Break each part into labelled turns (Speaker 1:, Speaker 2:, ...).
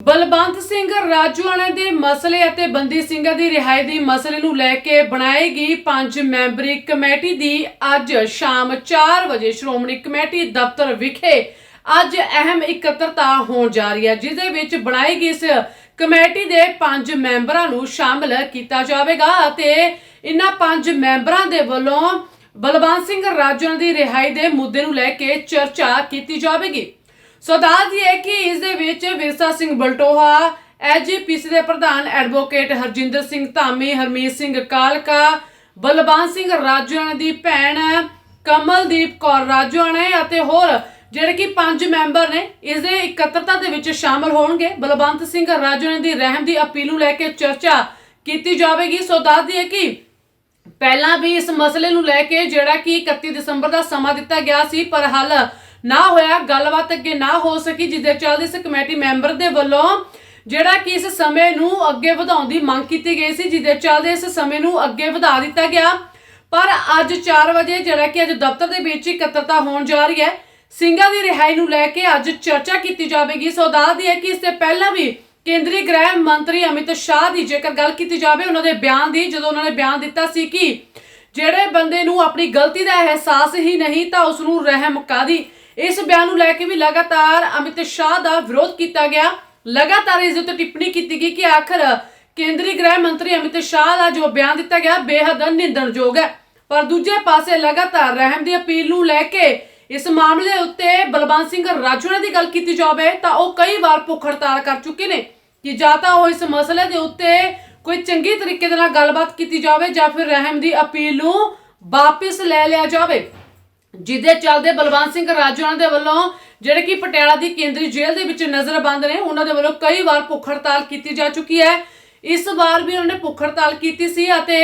Speaker 1: ਬਲਵੰਤ ਸਿੰਘ ਰਾਜੂਆਣਾ ਦੇ ਮਸਲੇ ਅਤੇ ਬੰਦੀ ਸਿੰਘਾਂ ਦੀ ਰਿਹਾਈ ਦੀ ਮਸਲੇ ਨੂੰ ਲੈ ਕੇ ਬਣਾਈ ਗਈ ਪੰਜ ਮੈਂਬਰੀ ਕਮੇਟੀ ਦੀ ਅੱਜ ਸ਼ਾਮ 4 ਵਜੇ ਸ਼੍ਰੋਮਣੀ ਕਮੇਟੀ ਦਫ਼ਤਰ ਵਿਖੇ ਅੱਜ ਅਹਿਮ ਇਕੱਤਰਤਾ ਹੋਣ ਜਾ ਰਹੀ ਹੈ ਜਿਸ ਦੇ ਵਿੱਚ ਬਣਾਈ ਗਈ ਇਸ ਕਮੇਟੀ ਦੇ ਪੰਜ ਮੈਂਬਰਾਂ ਨੂੰ ਸ਼ਾਮਲ ਕੀਤਾ ਜਾਵੇਗਾ ਅਤੇ ਇਨ੍ਹਾਂ ਪੰਜ ਮੈਂਬਰਾਂ ਦੇ ਵੱਲੋਂ ਬਲਵੰਤ ਸਿੰਘ ਰਾਜੂਆਣਾ ਦੀ ਰਿਹਾਈ ਦੇ ਮੁੱਦੇ ਨੂੰ ਲੈ ਕੇ ਚਰਚਾ ਕੀਤੀ ਜਾਵੇਗੀ। ਸੋ ਦੱਸਦੀ ਹੈ ਕਿ ਇਸ ਦੇ ਵਿੱਚ ਵਿਰਸਾ ਸਿੰਘ ਬਲਟੋਹਾ ਐਜੀਪੀਸੀ ਦੇ ਪ੍ਰਧਾਨ ਐਡਵੋਕੇਟ ਹਰਜਿੰਦਰ ਸਿੰਘ ਧਾਮੀ, ਹਰਮੀਤ ਸਿੰਘ ਕਾਲਕਾ ਬਲਬਾਨ ਸਿੰਘ ਰਾਜੋਆਣਾ ਦੀ ਭੈਣ ਕਮਲਦੀਪ ਕੌਰ ਰਾਜੋਆਣਾ ਅਤੇ ਹੋਰ ਜਿਹੜੇ ਕਿ ਪੰਜ ਮੈਂਬਰ ਨੇ, ਇਸ ਦੇ ਇਕੱਤਰਤਾ ਦੇ ਵਿੱਚ ਸ਼ਾਮਲ ਹੋਣਗੇ। ਬਲਵੰਤ ਸਿੰਘ ਰਾਜੋਆਣਾ ਦੀ ਰਹਿਮ ਦੀ ਅਪੀਲ ਨੂੰ ਲੈ ਕੇ ਚਰਚਾ ਕੀਤੀ ਜਾਵੇਗੀ। ਸੋ ਦੱਸਦੀ ਹੈ ਕਿ ਪਹਿਲਾਂ ਵੀ ਇਸ ਮਸਲੇ ਨੂੰ ਲੈ ਕੇ ਜਿਹੜਾ ਕਿ 31 ਦਸੰਬਰ ਦਾ ਸਮਾਂ ਦਿੱਤਾ ਗਿਆ ਸੀ, ਪਰ ਹੱਲ ਨਾ ਹੋਇਆ, ਗੱਲਬਾਤ ਅੱਗੇ ਨਾ ਹੋ ਸਕੀ ਜਿਸਦੇ ਚੱਲਦੇ ਇਸ ਕਮੇਟੀ ਮੈਂਬਰ ਦੇ ਵੱਲੋਂ ਜਿਹੜਾ ਕਿ ਇਸ ਸਮੇਂ ਨੂੰ ਅੱਗੇ ਵਧਾਉਣ ਦੀ ਮੰਗ ਕੀਤੀ ਗਈ ਸੀ ਜਿਸਦੇ ਚੱਲਦੇ ਇਸ ਸਮੇਂ ਨੂੰ ਅੱਗੇ ਵਧਾ ਦਿੱਤਾ ਗਿਆ। ਪਰ ਅੱਜ 4 ਵਜੇ ਜਿਹੜਾ ਕਿ ਅੱਜ ਦਫ਼ਤਰ ਦੇ ਵਿੱਚ ਇਕੱਤਰਤਾ ਹੋਣ ਜਾ ਰਹੀ ਹੈ। ਸਿੰਘਾਂ ਦੀ ਰਿਹਾਈ ਨੂੰ ਲੈ ਕੇ ਅੱਜ ਚਰਚਾ ਕੀਤੀ ਜਾਵੇਗੀ। ਸੋ ਦੱਸਦੀ ਹੈ ਕਿ ਇਸ ਤੋਂ ਪਹਿਲਾਂ ਵੀ ਕੇਂਦਰੀ ਗ੍ਰਹਿ ਮੰਤਰੀ ਅਮਿਤ ਸ਼ਾਹ ਦੀ ਜੇਕਰ ਗੱਲ ਕੀਤੀ ਜਾਵੇ, ਉਹਨਾਂ ਦੇ ਬਿਆਨ ਦੀ, ਜਦੋਂ ਉਹਨਾਂ ਨੇ ਬਿਆਨ ਦਿੱਤਾ ਸੀ ਕਿ ਜਿਹੜੇ ਬੰਦੇ ਨੂੰ ਆਪਣੀ ਗਲਤੀ ਦਾ ਅਹਿਸਾਸ ਹੀ ਨਹੀਂ, ਤਾਂ ਉਸ ਨੂੰ ਰਹਿਮ ਕਾਦੀ ਇਸ ਬਿਆਨ ਨੂੰ ਲੈ ਕੇ ਵੀ ਲਗਾਤਾਰ ਅਮਿਤ ਸ਼ਾਹ ਦਾ ਵਿਰੋਧ ਕੀਤਾ ਗਿਆ। ਲਗਾਤਾਰ ਇਸ ਦੇ ਉੱਤੇ ਟਿੱਪਣੀ ਕੀਤੀ ਗਈ ਕਿ ਆਖਰ ਕੇਂਦਰੀ ਗ੍ਰਹਿ ਮੰਤਰੀ ਅਮਿਤ ਸ਼ਾਹ ਦਾ ਜੋ ਬਿਆਨ ਦਿੱਤਾ ਗਿਆ, ਬੇਹੱਦ ਨਿੰਦਣਯੋਗ ਹੈ। ਪਰ ਦੂਜੇ ਪਾਸੇ ਲਗਾਤਾਰ ਰਹਿਮ ਦੀ ਅਪੀਲ ਨੂੰ ਲੈ ਕੇ ਇਸ ਮਾਮਲੇ ਉੱਤੇ ਬਲਵੰਤ ਸਿੰਘ ਰਾਜੂਣਾ ਦੀ ਗੱਲ ਕੀਤੀ ਜਾਵੇ ਤਾਂ ਉਹ ਕਈ ਵਾਰ ਭੁੱਖ ਹੜਤਾਲ ਕਰ ਚੁੱਕੇ ਨੇ ਕਿ ਜਾਂ ਤਾਂ ਉਹ ਇਸ ਮਸਲੇ ਦੇ ਉੱਤੇ ਕੋਈ ਚੰਗੀ ਤਰੀਕੇ ਦੇ ਨਾਲ ਗੱਲਬਾਤ ਕੀਤੀ ਜਾਵੇ ਜਾਂ ਫਿਰ ਰਹਿਮ ਦੀ ਅਪੀਲ ਨੂੰ ਵਾਪਿਸ ਲੈ ਲਿਆ ਜਾਵੇ। ਜਿਹਦੇ ਚੱਲਦੇ ਬਲਵੰਤ ਸਿੰਘ ਰਾਜੂਆਣਾ ਦੇ ਵੱਲੋਂ ਜਿਹੜੇ ਕਿ ਪਟਿਆਲਾ ਦੀ ਕੇਂਦਰੀ ਜੇਲ੍ਹ ਦੇ ਵਿੱਚ ਨਜ਼ਰਬੰਦ ਨੇ, ਉਹਨਾਂ ਦੇ ਵੱਲੋਂ ਕਈ ਵਾਰ ਭੁੱਖ ਹੜਤਾਲ ਕੀਤੀ ਜਾ ਚੁੱਕੀ ਹੈ। ਇਸ ਵਾਰ ਵੀ ਉਹਨਾਂ ਨੇ ਭੁੱਖ ਹੜਤਾਲ ਕੀਤੀ ਸੀ ਅਤੇ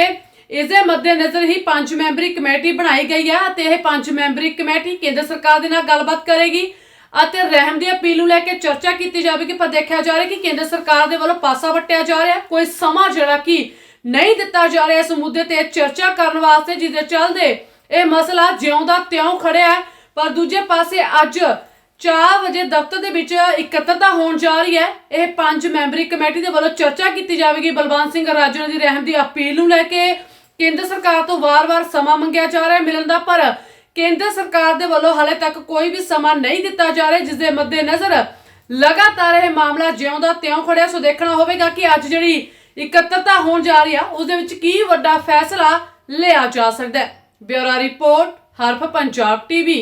Speaker 1: ਇਸ ਦੇ ਮੱਦੇਨਜ਼ਰ ਹੀ ਪੰਜ ਮੈਂਬਰੀ ਕਮੇਟੀ ਬਣਾਈ ਗਈ ਹੈ ਅਤੇ ਇਹ ਪੰਜ ਮੈਂਬਰੀ ਕਮੇਟੀ ਕੇਂਦਰ ਸਰਕਾਰ ਦੇ ਨਾਲ ਗੱਲਬਾਤ ਕਰੇਗੀ ਅਤੇ ਰਹਿਮ ਦੀ ਅਪੀਲ ਨੂੰ ਲੈ ਕੇ ਚਰਚਾ ਕੀਤੀ ਜਾਵੇਗੀ। ਪਰ ਦੇਖਿਆ ਜਾ ਰਿਹਾ ਕਿ ਕੇਂਦਰ ਸਰਕਾਰ ਦੇ ਵੱਲੋਂ ਪਾਸਾ ਵਟਿਆ ਜਾ ਰਿਹਾ, ਕੋਈ ਸਮਾਂ ਜਿਹੜਾ ਕਿ ਨਹੀਂ ਦਿੱਤਾ ਜਾ ਰਿਹਾ ਇਸ ਮੁੱਦੇ ਤੇ ਚਰਚਾ ਕਰਨ ਵਾਸਤੇ, ਜਿਹਦੇ ਚੱਲਦੇ ਇਹ ਮਸਲਾ ਜਿਉਂ ਦਾ ਤਿਉਂ ਖੜਿਆ ਹੈ, ਪਰ ਦੂਜੇ ਪਾਸੇ ਅੱਜ 4 ਵਜੇ ਦਫ਼ਤਰ ਦੇ ਵਿੱਚ ਇਕੱਤਰਤਾ ਹੋਣ ਜਾ ਰਹੀ ਹੈ। ਇਹ ਪੰਜ ਮੈਂਬਰੀ ਕਮੇਟੀ ਦੇ ਵੱਲੋਂ ਚਰਚਾ ਕੀਤੀ ਜਾਵੇਗੀ। ਬਲਵੰਤ ਸਿੰਘ ਰਾਜੂ ਦੀ ਰਹਿਮ ਦੀ ਅਪੀਲ ਨੂੰ ਲੈ ਕੇ ਕੇਂਦਰ ਸਰਕਾਰ ਤੋਂ ਵਾਰ-ਵਾਰ ਸਮਾਂ ਮੰਗਿਆ ਜਾ ਰਿਹਾ ਹੈ ਮਿਲਣ ਦਾ, ਪਰ ਕੇਂਦਰ ਸਰਕਾਰ ਦੇ ਵੱਲੋਂ ਹਾਲੇ ਤੱਕ ਕੋਈ ਵੀ ਸਮਾਂ ਨਹੀਂ ਦਿੱਤਾ ਜਾ ਰਿਹਾ, ਜਿਸ ਦੇ ਮੱਦੇਨਜ਼ਰ ਲਗਾਤਾਰ ਇਹ ਮਾਮਲਾ ਜਿਉਂਦਾ ਤਿਉਂ ਖੜਿਆ। ਸੋ ਦੇਖਣਾ ਹੋਵੇਗਾ ਕਿ ਅੱਜ ਜਿਹੜੀ ਇਕੱਤਰਤਾ ਹੋਣ ਜਾ ਰਹੀ ਆ, ਉਸ ਦੇ ਵਿੱਚ ਕੀ ਵੱਡਾ ਫੈਸਲਾ ਲਿਆ ਜਾ ਸਕਦਾ ਹੈ। Bureau report Haraf Punjab TV